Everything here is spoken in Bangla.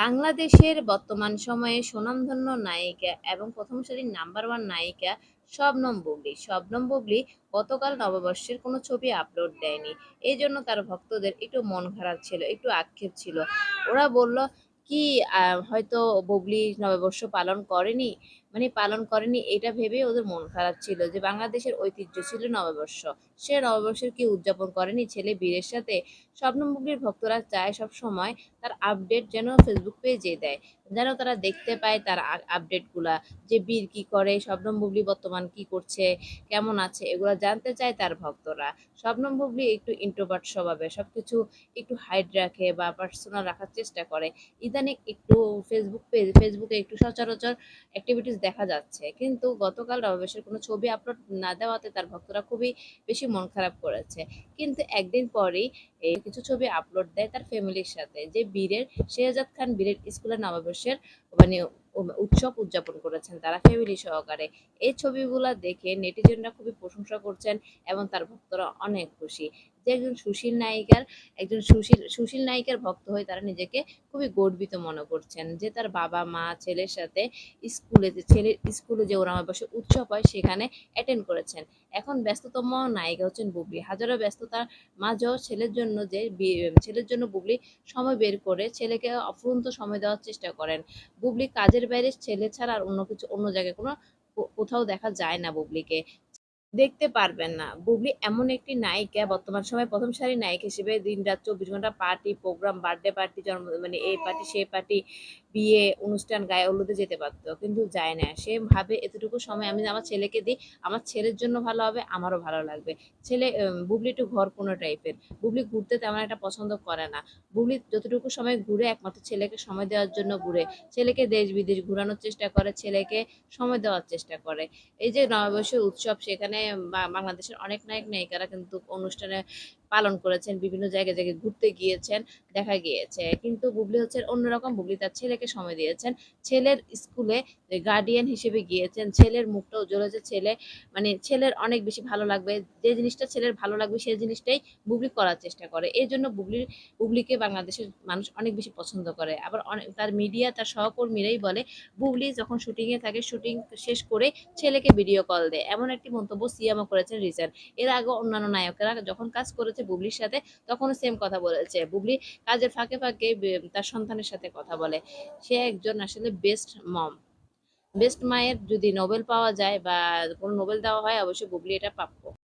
বাংলাদেশের বর্তমান সময়ে স্বনামধন্য নায়িকা এবং প্রথম সারির নাম্বার ওয়ান নায়িকা শবনম বুবলি। শবনম বুবলি গতকাল নববর্ষের কোনো ছবি আপলোড দেয়নি। এই জন্য তার ভক্তদের একটু মন খারাপ ছিল, একটু আক্ষেপ ছিল। ওরা বলল, কি হয়তো বুবলি নববর্ষ পালন করেনি? মানে পালন করেনি, এটা ভেবে ওদের মন খারাপ ছিল যে বাংলাদেশের ঐতিহ্য ছিল নববর্ষ। সে নববর্ষের কি উদযাপন করেনি ছেলে বীরের সাথে? বুবলির ভক্তরা চায় সব সময় তার আপডেট যেন ফেসবুক পেজে দেয়, যেন তারা দেখতে পায় তার আপডেটগুলা যে বীর কি করে বুবলি বর্তমান কি করছে, কেমন আছে, এগুলো জানতে চায় তার ভক্তরা। বুবলি একটু ইন্ট্রোভার্ট স্বভাবে, সবকিছু একটু হাইড রাখে বা পার্সোনাল রাখার চেষ্টা করে। ইদানিং একটু ফেসবুক পেজ ফেসবুকে একটু সচরাচর অ্যাক্টিভিটিস দেখা যাচ্ছে। কিন্তু গতকাল রবিবাসের কোনো ছবি আপলোড না দেওয়াতে তার ভক্তরা খুবই বেশি মন খারাপ করেছে। কিন্তু একদিন পরেই কিছু ছবি আপলোড দেয় তার ফ্যামিলির সাথে। যে বীরের শেহজাদ খান বীরের স্কুলের নববর্ষের মানে উৎসব উদযাপন করেছেন তারা ফ্যামিলি সহকারে। এই ছবিগুলো দেখে নেটিজেনরা খুবই প্রশংসা করছেন এবং তার ভক্তরা অনেক খুশি। যে একজন সুশীল নায়িকার, একজন সুশীল সুশীল নায়িকার ভক্ত হয়ে তারা নিজেকে খুবই গর্বিত মনে করছেন যে তার বাবা মা, ছেলের সাথে স্কুলে যে ছেলের স্কুলে যে ওরা বসে উৎসব হয় সেখানে অ্যাটেন্ড করেছেন। এখন ব্যস্ততম নায়িকা হচ্ছেন বুবলি। হাজারো ব্যস্ততার মাঝেও ছেলের জন্য যে ছেলের জন্য বুবলি সময় বের করে ছেলেকে অফুরন্ত সময় দেওয়ার চেষ্টা করেন। বুবলি কাজের বাইরে ছেলে ছাড়া আর অন্য কিছু, অন্য জায়গায় কোনো কোথাও দেখা যায় না বুবলিকে। দেখতে পারবেন না। বুবলি এমন একটি নায়িকা, বর্তমান সময় প্রথম সারি নায়ক হিসেবে দিন রাত চব্বিশ ঘণ্টা পার্টি, প্রোগ্রাম, বার্থডে পার্টি, জন্ম মানে এই পার্টি, সেই পার্টি বিয়ে অনুষ্ঠান গায়ে হলুদে যেতে পারতো, কিন্তু যায় না। সে ভাবে, এতটুকু সময় আমি আমার ছেলেকে দিই, আমার ছেলের জন্য ভালো হবে, আমারও ভালো লাগবে। ছেলে বুবলি একটু ঘর কোনো টাইপের। বুবলি ঘুরতে তেমন একটা পছন্দ করে না। বুবলি যতটুকু সময় ঘুরে, একমাত্র ছেলেকে সময় দেওয়ার জন্য ঘুরে। ছেলেকে দেশ বিদেশ ঘোরানোর চেষ্টা করে, ছেলেকে সময় দেওয়ার চেষ্টা করে। এই যে নববর্ষের উৎসব, সেখানে বাংলাদেশের অনেক নায়ক নায়িকারা কিন্তু অনুষ্ঠানে পালন করেছেন, বিভিন্ন জায়গায় জায়গায় ঘুরতে গিয়েছেন, দেখা গিয়েছে। কিন্তু বুবলি হচ্ছে অন্যরকম, বুবলি তার ছেলেকে সময় দিয়েছেন। ছেলের স্কুলে গার্ডিয়ান হিসেবে গিয়েছেন, ছেলের মুখটা উজ্জ্বল হয়েছে ছেলে মানে ছেলের অনেক বেশি ভালো লাগবে, যে জিনিসটা ছেলের ভালো লাগবে সেই জিনিসটাই বুবলি করার চেষ্টা করে। এই জন্য বুবলির, বুবলিকে বাংলাদেশের মানুষ অনেক বেশি পছন্দ করে। আবার অনেক, তার মিডিয়া তার সহকর্মীরাই বলে, বুবলি যখন শুটিংয়ে থাকে শুটিং শেষ করে ছেলেকে ভিডিও কল দেয়। এমন একটি মন্তব্য সিয়ামও করেছেন রিসেন্ট এর আগে অন্যান্য নায়কেরা যখন কাজ করেছে বুবলির সাথে, তখনও সেম কথা বলেছে। বুবলি কাজের ফাঁকে ফাঁকে তার সন্তানের সাথে কথা বলে। সে একজন আসলে বেস্ট মম বেস্ট মায়ের যদি নোবেল পাওয়া যায় বা কোনো নোবেল দেওয়া হয়, অবশ্যই বুবলি এটা প্রাপ্য